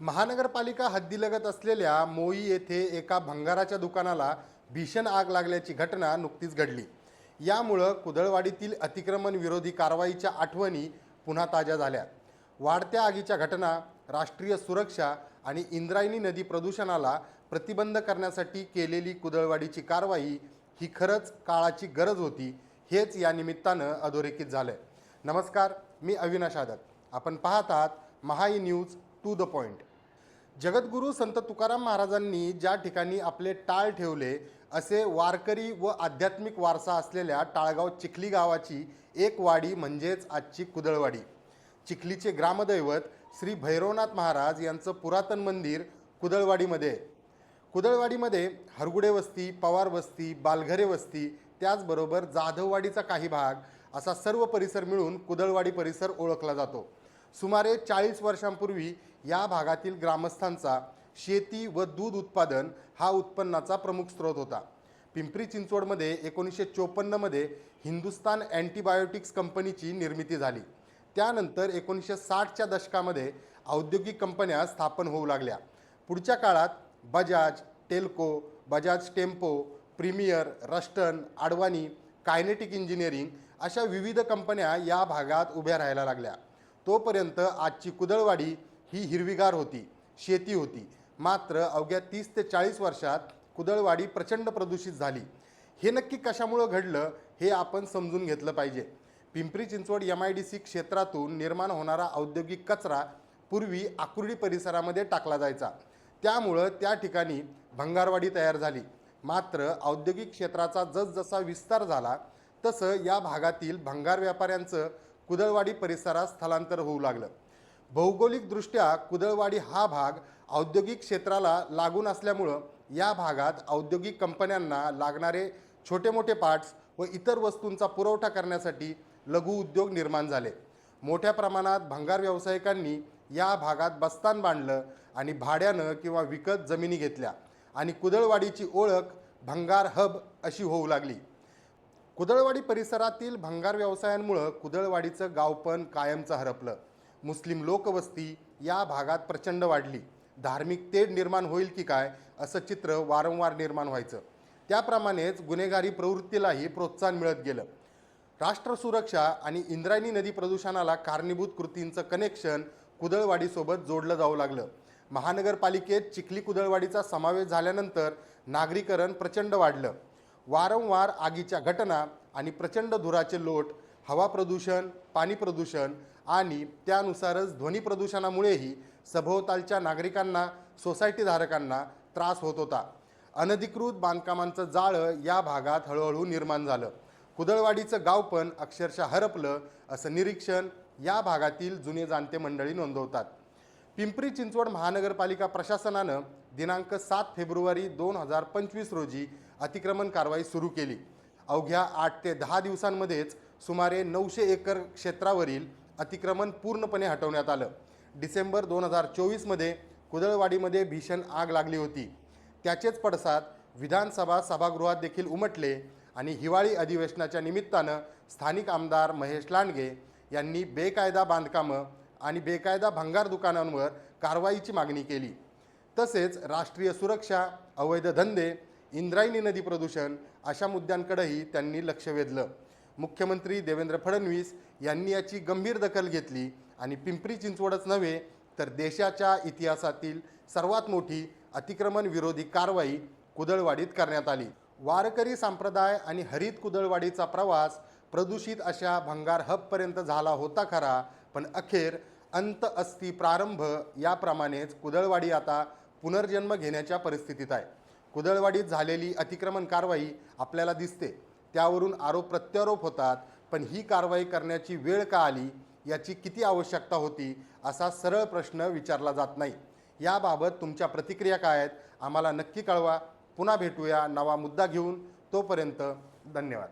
महानगरपालिका हद्दीलगत असलेल्या मोई येथे एका भंगाराच्या दुकानाला भीषण आग लागल्याची घटना नुकतीच घडली. यामुळं कुदळवाडीतील अतिक्रमण विरोधी कारवाईच्या आठवणी पुन्हा ताज्या झाल्या. वाढत्या आगीच्या घटना राष्ट्रीय सुरक्षा आणि इंद्रायणी नदी प्रदूषणाला प्रतिबंध करण्यासाठी केलेली कुदळवाडीची कारवाई ही खरंच काळाची गरज होती हेच या निमित्तानं अधोरेखित झालंय. नमस्कार मी अविनाश आदक आपण पाहत आहात E news to the point. Jagadguru Sant Tukaram महाराजांनी ज्या ठिकाणी आपले टाळ ठेवले असे वारकरी व आध्यात्मिक वारसा असलेल्या टाळगाव चिखली गावाची एक वाडी म्हणजेच आजची कुदळवाडी. चिखलीचे ग्रामदैवत श्री भैरवनाथ महाराज यांचं पुरातन मंदिर कुदळवाडीमध्ये. कुदळवाडीमध्ये हरगुडे वस्ती पवार वस्ती बालघरे वस्ती त्याचबरोबर जाधववाडीचा काही भाग असा सर्व परिसर मिळून कुदळवाडी परिसर ओळखला जातो. सुमारे चाळीस वर्षांपूर्वी या भागातील ग्रामस्थांचा शेती व दूध उत्पादन हा उत्पन्नाचा प्रमुख स्रोत होता. पिंपरी चिंचवडमध्ये एकोणीसशे चोपन्नमध्ये हिंदुस्तान अँटीबायोटिक्स कंपनीची निर्मिती झाली. त्यानंतर एकोणीसशे साठच्या दशकामध्ये औद्योगिक कंपन्या स्थापन होऊ लागल्या. पुढच्या काळात Bajaj Telco Bajaj Tempo Premier Ruston Advani Kinetic Engineering अशा विविध कंपन्या या भागात उभ्या राहायला लागल्या. तोपर्यंत आजची कुदळवाडी ही हिरवीगार होती शेती होती. मात्र अवघ्या तीस ते चाळीस वर्षात कुदळवाडी प्रचंड प्रदूषित झाली. हे नक्की कशामुळं घडलं हे आपण समजून घेतलं पाहिजे. Pimpri Chinchwad M I D C क्षेत्रातून निर्माण होणारा औद्योगिक कचरा पूर्वी आकुर्डी परिसरामध्ये टाकला जायचा. त्यामुळं त्या ठिकाणी भंगारवाडी तयार झाली. मात्र औद्योगिक क्षेत्राचा जसजसा विस्तार झाला तसं या भागातील भंगार व्यापाऱ्यांचं कुदळवाडी परिसरात स्थलांतर होऊ लागलं. भौगोलिकदृष्ट्या कुदळवाडी हा भाग औद्योगिक क्षेत्राला लागून असल्यामुळं या भागात औद्योगिक कंपन्यांना लागणारे छोटे मोठे पार्ट्स व इतर वस्तूंचा पुरवठा करण्यासाठी लघु उद्योग निर्माण झाले. मोठ्या प्रमाणात भंगार व्यावसायिकांनी या भागात बस्तान बांधलं आणि भाड्यानं किंवा विकत जमिनी घेतल्या आणि कुदळवाडीची ओळख भंगार हब अशी होऊ लागली. कुदळवाडी परिसरातील भंगार व्यवसायांमुळं कुदळवाडीचं गावपण कायमचं हरपलं. मुस्लिम लोकवस्ती या भागात प्रचंड वाढली. धार्मिक तेढ निर्माण होईल की काय असं चित्र वारंवार निर्माण व्हायचं. त्याप्रमाणेच गुन्हेगारी प्रवृत्तीलाही प्रोत्साहन मिळत गेलं. राष्ट्र सुरक्षा आणि इंद्रायणी नदी प्रदूषणाला कारणीभूत कृतींचं कनेक्शन कुदळवाडीसोबत जोडलं जाऊ लागलं. महानगरपालिकेत चिखली कुदळवाडीचा समावेश झाल्यानंतर नागरीकरण प्रचंड वाढलं. वारंवार आगीच्या घटना आणि प्रचंड धुराचे लोट हवा प्रदूषण पाणी प्रदूषण आणि त्यानुसारच ध्वनी प्रदूषणामुळेही सभोवतालच्या नागरिकांना सोसायटीधारकांना त्रास होत होता. अनधिकृत बांधकामांचं जाळं या भागात हळूहळू निर्माण झालं. कुदळवाडीचं गाव पण अक्षरशः हरपलं असं निरीक्षण या भागातील जुने जाणते मंडळी नोंदवतात. पिंपरी चिंचवड महानगरपालिका प्रशासनानं दिनांक सात फेब्रुवारी दोन हजार पंचवीस रोजी अतिक्रमण कारवाई सुरू केली. अवघ्या आठ ते दहा दिवसांमध्येच सुमारे नऊशे एकर क्षेत्रावरील अतिक्रमण पूर्णपणे हटवण्यात आलं. डिसेंबर दोन हजार चोवीसमध्ये कुदळवाडीमध्ये भीषण आग लागली होती. त्याचेच पडसाद विधानसभा सभागृहात देखील उमटले आणि हिवाळी अधिवेशनाच्या निमित्तानं स्थानिक आमदार महेश लांडगे यांनी बेकायदा बांधकामं आणि बेकायदा भंगार दुकानांवर कारवाईची मागणी केली. तसेच राष्ट्रीय सुरक्षा अवैध धंदे इंद्रायणी नदी प्रदूषण अशा मुद्द्यांकडेही त्यांनी लक्ष वेधलं. मुख्यमंत्री देवेंद्र फडणवीस यांनी याची गंभीर दखल घेतली आणि पिंपरी चिंचवडच नव्हे तर देशाच्या इतिहासातील सर्वात मोठी अतिक्रमण विरोधी कारवाई कुदळवाडीत करण्यात आली. वारकरी संप्रदाय आणि हरित कुदळवाडीचा प्रवास प्रदूषित अशा भंगार हबपर्यंत झाला होता खरा पण अखेर अंत अस्ति प्रारंभ याप्रमाणेच कुदळवाडी आता पुनर्जन्म घेण्याच्या परिस्थितीत आहे. कुदळवाडीत झालेली अतिक्रमण कारवाई आपल्याला दिसते. त्यावरून आरोप प्रत्यारोप होतात पण ही कारवाई करण्याची वेळ का आली याची किती आवश्यकता होती असा सरळ प्रश्न विचारला जात नाही. याबाबत तुमच्या प्रतिक्रिया काय आहेत आम्हाला नक्की कळवा. पुन्हा भेटूया नवा मुद्दा घेऊन. तोपर्यंत धन्यवाद.